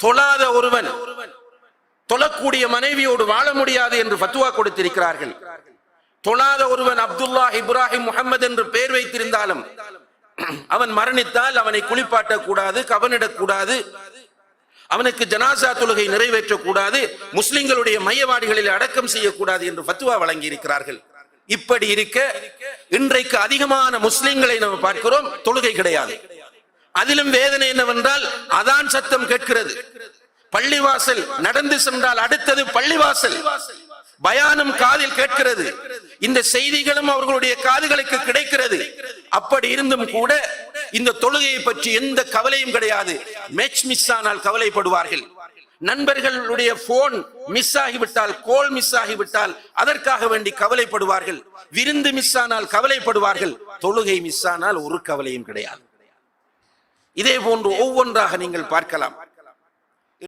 தொழாத ஒருவன் தொழக்கூடிய மனைவியோடு வாழ முடியாது என்று ஃபத்துவா கொடுத்திருக்கிறார்கள். தொழாத ஒருவன் அப்துல்லா இப்ராஹிம் முகமது என்று பெயர் வைத்திருந்தாலும் அவன் மரணித்தால் அவனை குளிப்பாட்டக் கூடாது கவனிடக்கூடாது அவனுக்கு ஜனாசா தொழுகை நிறைவேற்றக்கூடாது முஸ்லிம்களுடைய மையவாடிகளில் அடக்கம் செய்யக்கூடாது என்று ஃபத்துவா வழங்கி இருக்கிறார்கள் இப்படி இருக்க இன்றைக்கு அதிகமான முஸ்லிம்களை நம்ம பார்க்கிறோம் தொழுகை கிடையாது. அதிலும் வேதனை என்னவென்றால் அதான் சத்தம் கேட்கிறது. பள்ளிவாசல் நடந்து சென்றால் அடுத்தது பள்ளிவாசல். பயானம் காதில் கேட்கிறது. இந்த செய்திகளும் அவர்களுடைய காதுகளுக்கு கிடைக்கிறது. அப்படி இருந்தும் கூட இந்த தொழுகையை பற்றி எந்த கவலையும் கிடையாது. மேட்ச் மிஸ் ஆனால் கவலைப்படுவார்கள். நண்பர்களுடைய போன் மிஸ் ஆகிவிட்டால் கோல் மிஸ் ஆகிவிட்டால் அதற்காக வேண்டி கவலைப்படுவார்கள். விருந்து மிஸ் ஆனால் கவலைப்படுவார்கள். தொழுகை மிஸ் ஆனால் ஒரு கவலையும் கிடையாது. இதே போன்று ஒவ்வொன்றாக நீங்கள் பார்க்கலாம்.